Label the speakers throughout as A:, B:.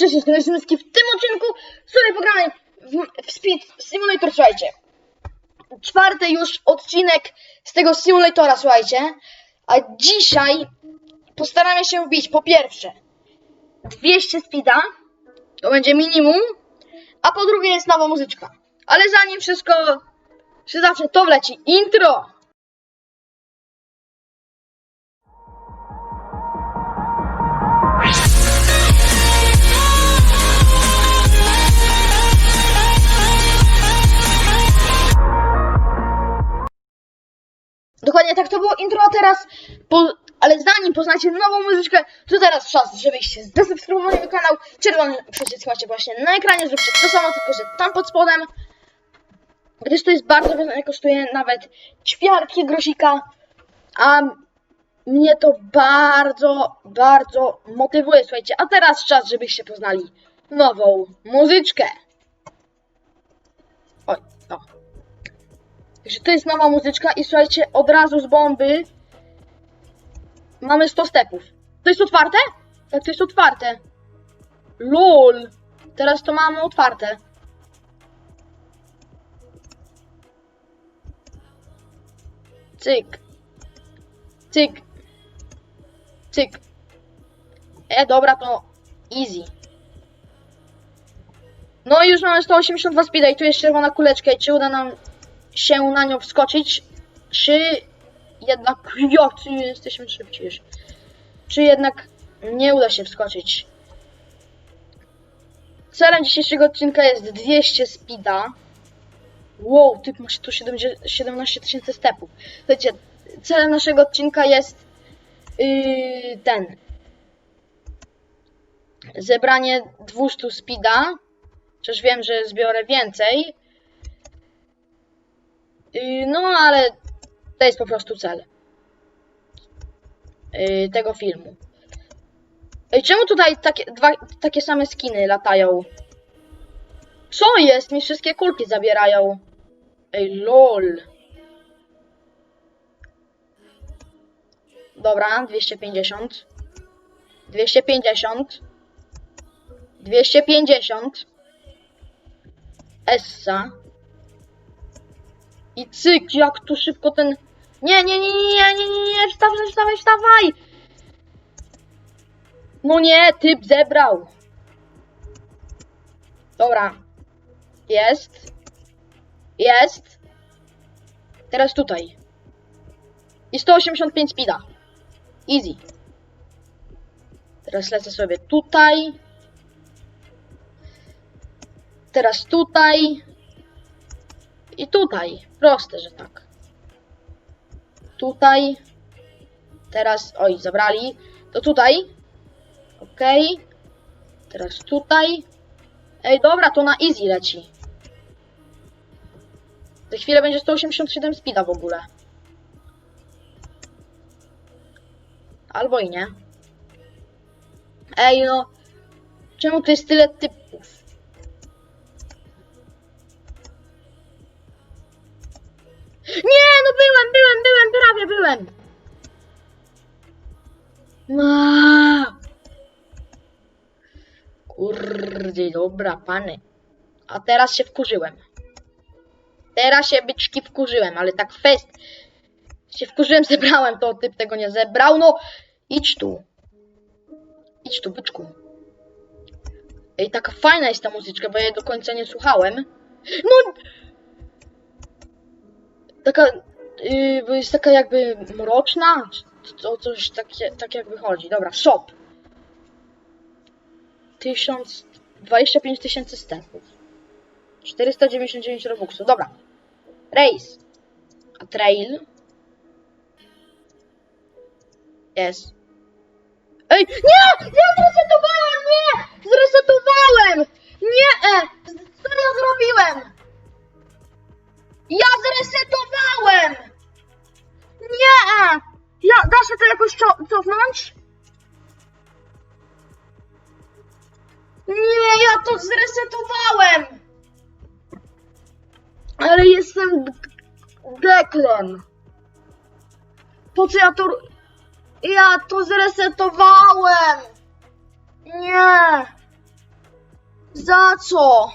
A: Cześć, jestem. W tym odcinku sobie pogramy w, w Speed Simulator, słuchajcie. Czwarty już odcinek z tego simulatora, słuchajcie. A dzisiaj postaramy się wbić po pierwsze 200 speeda, to będzie minimum, a po drugie jest nowa muzyczka. Ale zanim wszystko się zacznie, to wleci intro. Dokładnie tak to było intro, a teraz, po, ale zanim poznacie nową muzyczkę, to teraz czas, żebyście zdesubskrybowali mój kanał. Czerwony przycisk macie właśnie na ekranie, zróbcie to samo, tylko że tam pod spodem. Gdyż to jest bardzo wygodne, kosztuje nawet ćwiartki grosika, a mnie to bardzo, bardzo motywuje, słuchajcie. A teraz czas, żebyście poznali nową muzyczkę. Oj. Także to jest nowa muzyczka i słuchajcie, od razu z bomby mamy 100 stepów. To jest otwarte? Tak, to jest otwarte. LOL. Teraz to mamy otwarte. Cyk. Cyk. Cyk. E, dobra, to easy. No i już mamy 182 speeda i tu jest czerwona kuleczka i czy uda nam się na nią wskoczyć, czy jednak, czy jesteśmy szybciej już, czy jednak nie uda się wskoczyć. Celem dzisiejszego odcinka jest 200 speeda. Wow, typ masz tu 17 tysięcy stepów. Słuchajcie, celem naszego odcinka jest yy, ten. Zebranie 200 speeda. Chociaż wiem, że zbiorę więcej. Yy, no, ale to jest po prostu cel yy, tego filmu. Ej, czemu tutaj takie, dwa, takie same skiny latają? Co jest? Mi wszystkie kulki zabierają. Ej, lol. Dobra, 250. 250. 250. Essa. I cyk, jak tu szybko ten... Nie, nie, nie, nie, nie, nie, nie, nie, wstawaj, wstawaj, wstawaj! No nie, typ zebrał. Dobra. Jest. Jest. Teraz tutaj. I 185 speeda. Easy. Teraz lecę sobie tutaj. Teraz tutaj. I tutaj. Proste, że tak. Tutaj. Teraz, oj, zabrali. To tutaj. Ok. Teraz tutaj. Ej, dobra, to na easy leci. Za chwilę będzie 187 speeda w ogóle. Albo i nie. Ej, no. Czemu tu jest tyle typów? Nie, no byłem, byłem, byłem, prawie byłem. No. Kurde, dobra, pany. A teraz się wkurzyłem. Teraz się byczki wkurzyłem, ale tak fest. Się wkurzyłem, zebrałem to, typ tego nie zebrał, no. Idź tu. Idź tu, byczku. Ej, taka fajna jest ta muzyczka, bo ja jej do końca nie słuchałem. No! Taka, yy, bo jest taka jakby mroczna, to coś takie, tak jakby chodzi. Dobra, shop. 1000, 25 tysięcy stepów. 499 robuxów, dobra. Race. A trail? Jest. Ej, nie! Ja zresetowałem, nie! Zresetowałem! Nie! E, co ja zrobiłem? Ja zresetowałem! Ja, da się to jakoś co, cofnąć? Nie, ja to zresetowałem! Ale jestem deklem. Po co ja to... Ja to zresetowałem! Nie! Za co?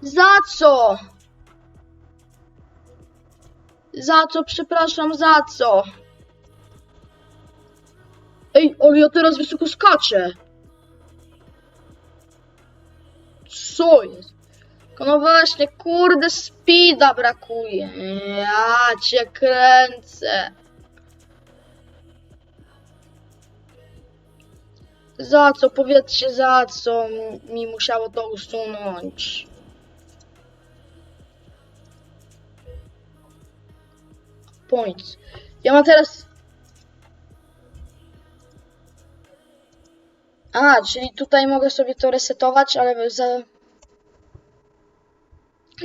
A: Za co? Za co? Przepraszam, za co? Ej, ale ja teraz wysoko skaczę. Co jest? No właśnie, kurde, speeda brakuje. Ja cię kręcę. Za co? Powiedzcie, za co mi musiało to usunąć? Points. Ja mam teraz... A, czyli tutaj mogę sobie to resetować, ale za...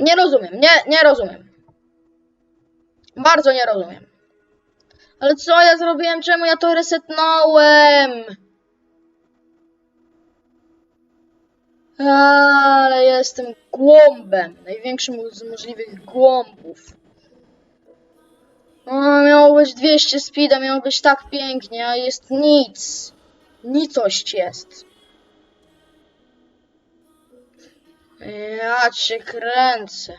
A: Nie rozumiem, nie, nie rozumiem. Bardzo nie rozumiem. Ale co ja zrobiłem? Czemu ja to resetnąłem? Ale jestem głąbem. Największym z możliwych głąbów. O, miało być 200 speeda, miało być tak pięknie, a jest nic. Nicość jest. Ja cię kręcę.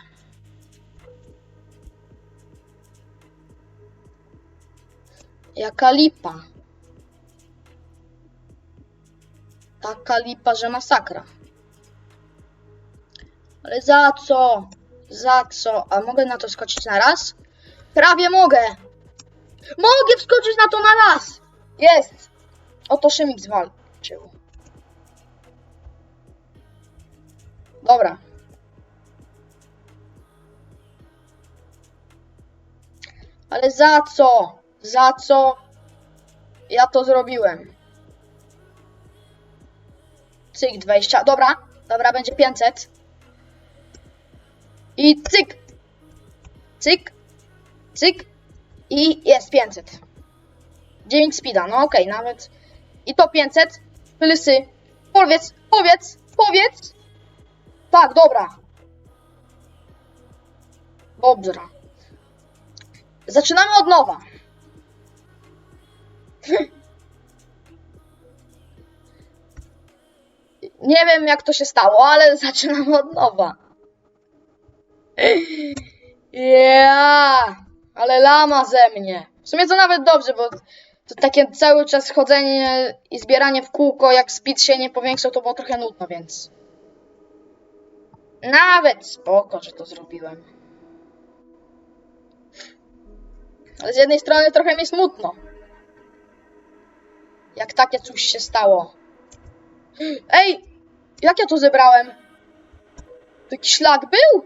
A: Jaka lipa. Taka lipa, że masakra. Ale za co? Za co? A mogę na to skoczyć na raz? Prawie mogę. Mogę wskoczyć na to na raz. Jest. Oto Szymik zwalczył. Dobra. Ale za co? Za co ja to zrobiłem? Cyk 20. Dobra, dobra, będzie 500. I cyk. Cyk. Cyk. I jest 500. 9 speeda, no okej, nawet. I to 500. Plusy. Powiedz, powiedz, powiedz. Tak, dobra. Dobrze. Zaczynamy od nowa. Nie wiem jak to się stało, ale zaczynamy od nowa. Ja, ale lama ze mnie. W sumie to nawet dobrze, bo to takie cały czas chodzenie i zbieranie w kółko, jak speed się nie powiększał, to było trochę nudno, więc... Nawet spoko, że to zrobiłem. Ale z jednej strony trochę mi smutno. Jak takie coś się stało. Ej! Jak ja to zebrałem? To jakiś szlak był?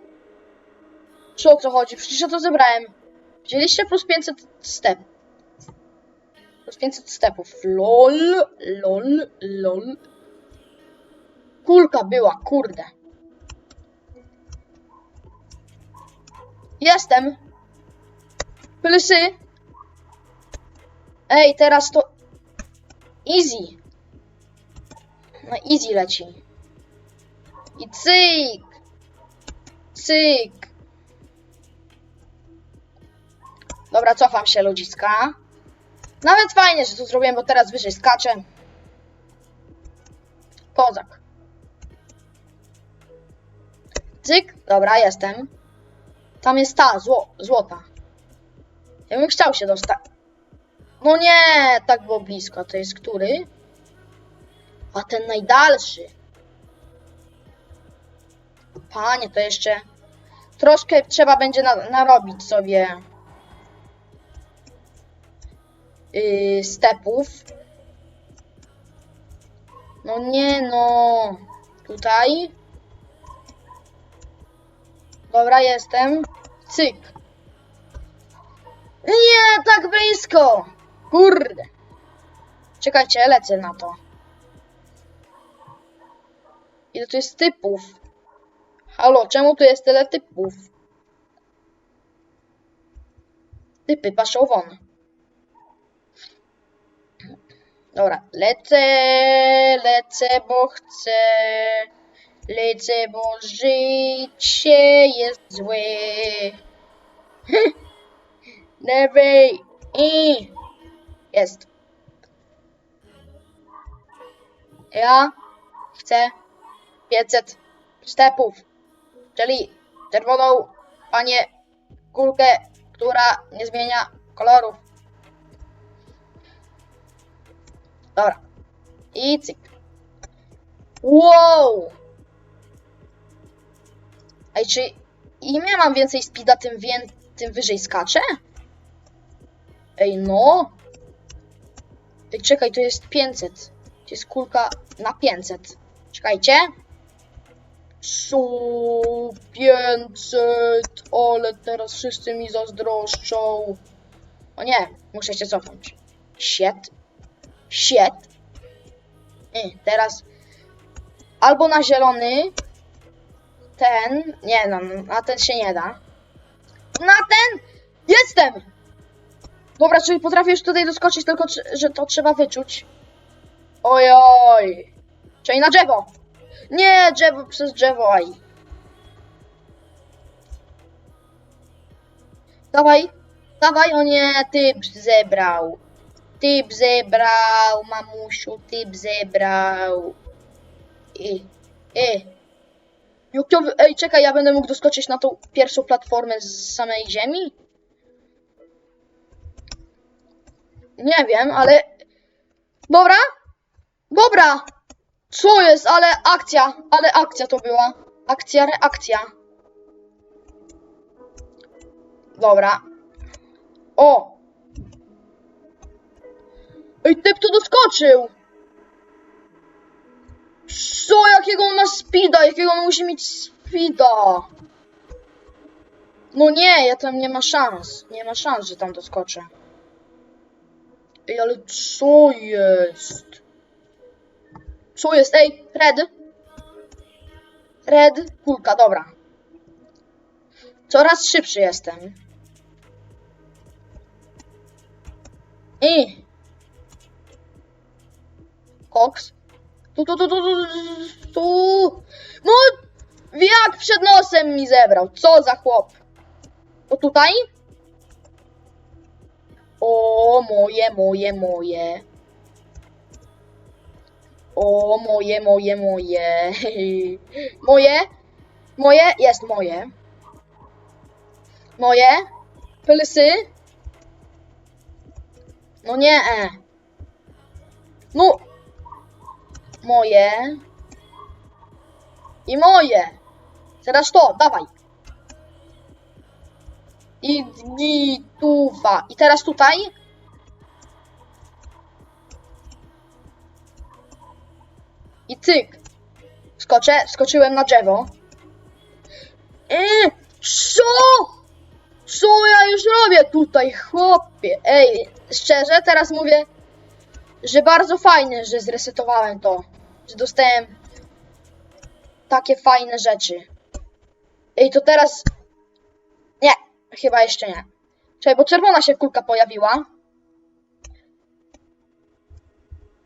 A: Czy o co chodzi? Przecież ja to zebrałem. Wzięliście plus 500 step. Plus 500 stepów. LOL, LOL, LOL. Kulka była, kurde. Jestem. Plusy. Ej, teraz to... Easy. No easy leci. I cyk. Cyk. Dobra, cofam się, ludziska. Nawet fajnie, że to zrobiłem, bo teraz wyżej skaczę. Kozak. Cyk. Dobra, jestem. Tam jest ta, zło, złota. Ja bym chciał się dostać. No nie, tak było blisko. To jest który? A ten najdalszy. Panie, to jeszcze troszkę trzeba będzie na, narobić sobie yy, stepów. No nie no. Tutaj. Dobra, jestem. Cyk. Nie, tak blisko. Kurde. Czekajcie, lecę na to. Ile tu jest typów? Halo, czemu tu jest tyle typów? Typy paszą won. Dobra, lecę, lecę, bo chcę. Lecę, bo życie jest złe. Lewej i jest. Ja chcę 500 stepów, czyli czerwoną, a nie kulkę, która nie zmienia kolorów. Dobra. I cyk. Wow! Ej, czy im ja mam więcej speeda, tym, wię... tym wyżej skaczę? Ej, no. Ej, czekaj, to jest 500. To jest kulka na 500. Czekajcie. Su 500, ale teraz wszyscy mi zazdroszczą. O nie, muszę się cofnąć. Shit. Shit. I teraz albo na zielony. Ten. Nie no, na ten się nie da. Na ten! Jestem! Dobra, czyli potrafię już tutaj doskoczyć, tylko że to trzeba wyczuć. Ojoj. Czyli na drzewo. Nie, drzewo przez drzewo, aj. Dawaj, dawaj, o nie, typ zebrał. Typ zebrał, mamusiu, typ zebrał. I, i. Jak ja wy- Ej, czekaj, ja będę mógł doskoczyć na tą pierwszą platformę z samej ziemi? Nie wiem, ale... Dobra? Dobra! Co jest? Ale akcja, ale akcja to była. Akcja, reakcja. Dobra. O! Ej, typ tu doskoczył! Co? Jakiego on ma speeda? Jakiego on musi mieć speeda? No nie, ja tam nie ma szans. Nie ma szans, że tam doskoczę. Ej, ale co jest? Co jest? Ej, red. Red, kulka, dobra. Coraz szybszy jestem. I. Koks. Tu, tu, tu, tu, tu, tu. No, jak przed nosem mi zebrał. Co za chłop. O tutaj? O, moje, moje, moje. O, moje, moje, moje. Moje? Moje? Jest moje. Moje? Pylsy? No nie. e. No. Moje. I moje. Teraz to, dawaj. I, i tuwa. I teraz tutaj. I cyk. Skoczę, skoczyłem na drzewo. Yy, co? Co ja już robię tutaj, chłopie? Ej, szczerze, teraz mówię, że bardzo fajne, że zresetowałem to. Że dostałem takie fajne rzeczy. Ej, to teraz... Nie, chyba jeszcze nie. Czekaj, bo czerwona się kulka pojawiła.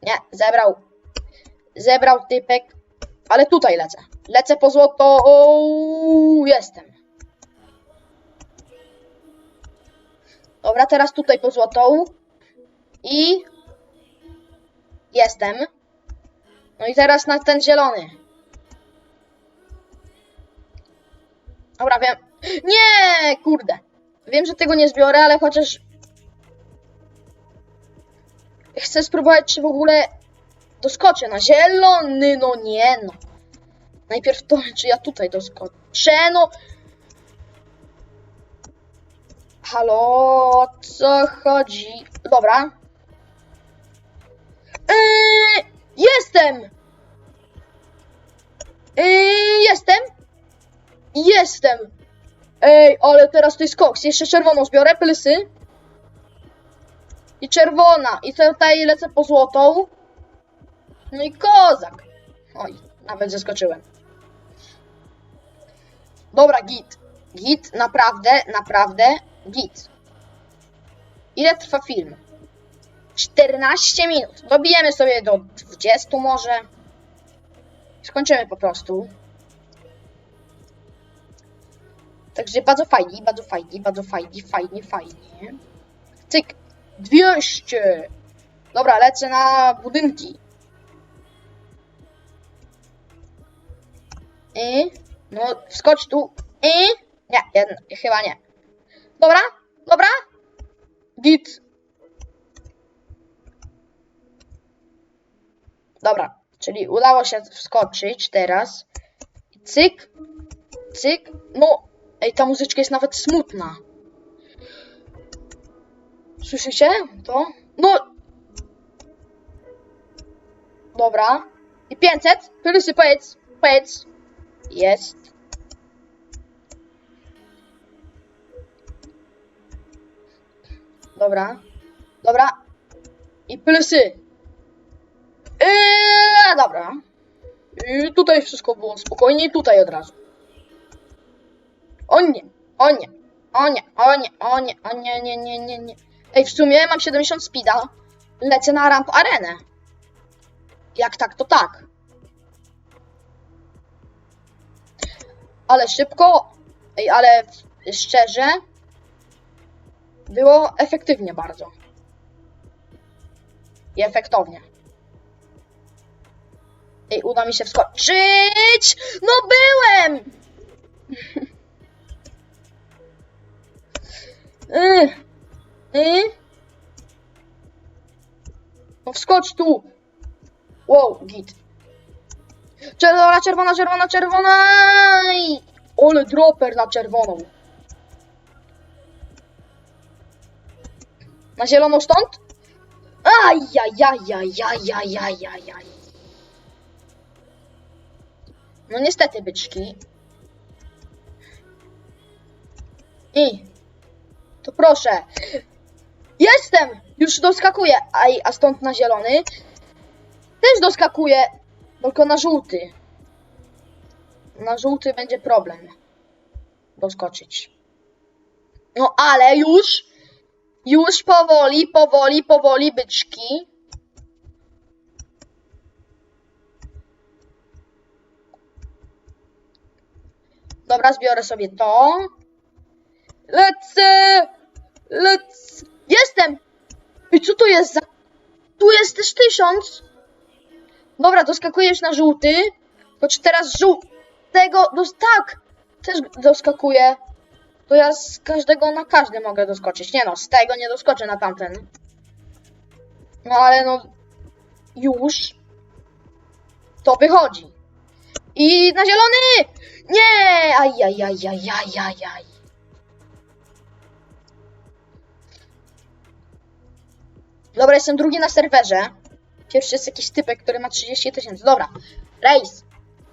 A: Nie, zebrał. Zebrał typek. Ale tutaj lecę. Lecę po złoto. Jestem. Dobra, teraz tutaj po złotą. I... Jestem. No i teraz na ten zielony. Dobra, wiem. Nie, kurde. Wiem, że tego nie zbiorę, ale chociaż... Chcę spróbować, czy w ogóle doskoczę na zielony. No nie, no. Najpierw to, czy ja tutaj doskoczę, no. Halo, co chodzi? Dobra. Yy, jestem! Yy, jestem! Jestem! Ej, ale teraz to jest koks. Jeszcze czerwoną zbiorę, plysy. I czerwona. I tutaj lecę po złotą. No i kozak. Oj, nawet zaskoczyłem. Dobra, git. Git, naprawdę, naprawdę, git. Ile trwa film? 14 minut. Dobijemy sobie do 20 może. Skończymy po prostu. Także bardzo fajnie, bardzo fajnie, bardzo fajnie, fajnie, fajnie. Cyk. 200. Dobra, lecę na budynki. I, no, wskocz tu. I, nie, jedna, chyba nie. Dobra, dobra. Git. Dobra, czyli udało się wskoczyć teraz. Cyk, cyk. No, ej, ta muzyczka jest nawet smutna. Słyszycie to? No. Dobra. I 500. Pyrysy, powiedz, powiedz. Jest. Dobra. Dobra. I plusy. Dobra. I tutaj wszystko było spokojnie tutaj od razu. O nie, o nie, o nie, o nie, o nie, o nie, nie, nie, nie, nie. Ej, w sumie mam 70 speeda. Lecę na ramp arenę. Jak tak, to tak. Ale szybko. Ej, ale szczerze. Było efektywnie bardzo. I efektownie. Ej, uda mi się wskoczyć! No byłem! Y, y. No wskocz tu! Wow, git. Czerwona, czerwona, czerwona, czerwona! I- Ole dropper na czerwoną. Na zieloną stąd? Ajajajajajajajajaj. No niestety, byczki. I. To proszę. Jestem! Już doskakuję. Aj, a stąd na zielony. Też doskakuję. Tylko na żółty. Na żółty będzie problem. Doskoczyć. No ale już. Już powoli, powoli, powoli, byczki. Dobra, zbiorę sobie to. Lecę! Lecę! Jestem! I co to jest za... Tu jest też tysiąc! Dobra, doskakujesz na żółty. Choć teraz żółtego... Dos... Tak! Też doskakuję. To ja z każdego na każdy mogę doskoczyć. Nie no, z tego nie doskoczę na tamten. No ale no... Już. To wychodzi. I na zielony! Nie! Ajajajajajajaj. Dobra, jestem drugi na serwerze. Pierwszy jest jakiś typek, który ma 30 tysięcy. Dobra. Rejs.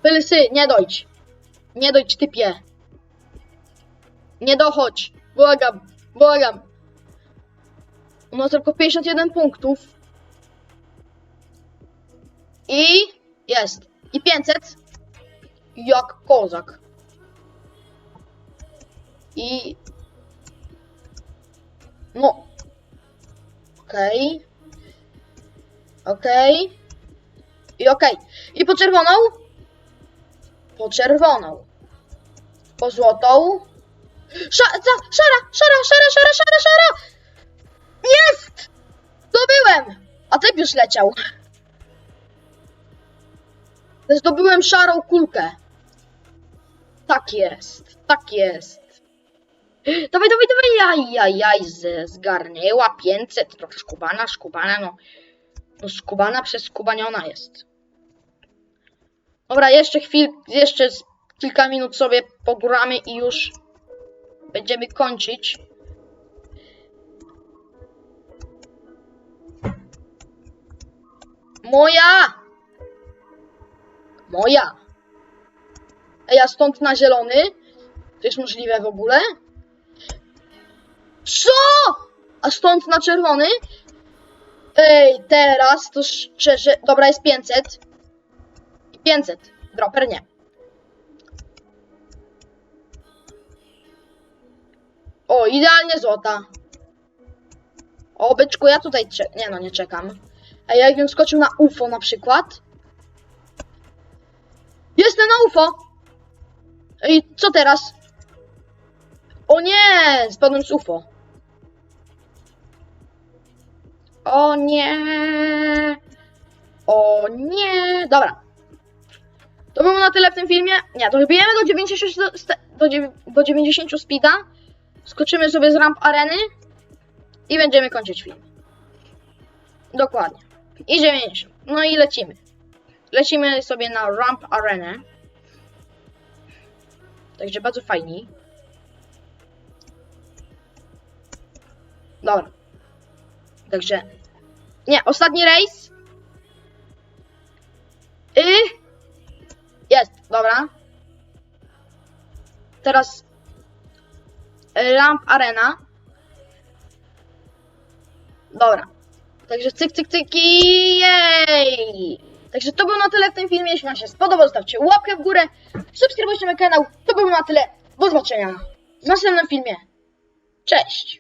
A: Pylsy, nie dojdź. Nie dojdź, typie. Nie dochodź. Błagam, błagam. Ma tylko 51 punktów. I jest. I 500. Jak kozak. I... No. Okej. Okej. I okej. I po czerwoną? Po czerwoną. Po złotą? Sza, za, szara, szara, szara, szara, szara, szara! Jest! Zdobyłem! A typ już leciał. Zdobyłem szarą kulkę. Tak jest, tak jest. Dawaj, dawaj, dawaj, jaj, jaj, jaj, zgarnęła 500, trochę szkubana, szkubana, no. No skubana przez skubaniona jest. Dobra, jeszcze chwil, jeszcze kilka minut sobie pogramy i już będziemy kończyć. Moja! Moja! Ej, a stąd na zielony? To jest możliwe w ogóle? Co? A stąd na czerwony? Ej, teraz to szczerze... Dobra, jest 500. I 500. Dropper nie. O, idealnie złota. O, byczku, ja tutaj. Nie no, nie czekam. A ja jakbym skoczył na UFO na przykład. Jestem na UFO! I co teraz? O nie! Spadłem z UFO. O nie! O nie! Dobra. To było na tyle w tym filmie. Nie, to wbijemy do 90, do, do 90 speeda. Skoczymy sobie z ramp areny. I będziemy kończyć film. Dokładnie. I 90. No i lecimy. Lecimy sobie na ramp arenę. Także bardzo fajni. Dobra. Także. Nie, ostatni rejs. I. Jest, dobra. Teraz. Ramp Arena. Dobra. Także cyk, cyk, cyk i jej! Także to było na tyle w tym filmie. Jeśli Wam się spodobał, zostawcie łapkę w górę. Subskrybujcie mój kanał. To było na tyle. Do zobaczenia w następnym filmie. Cześć!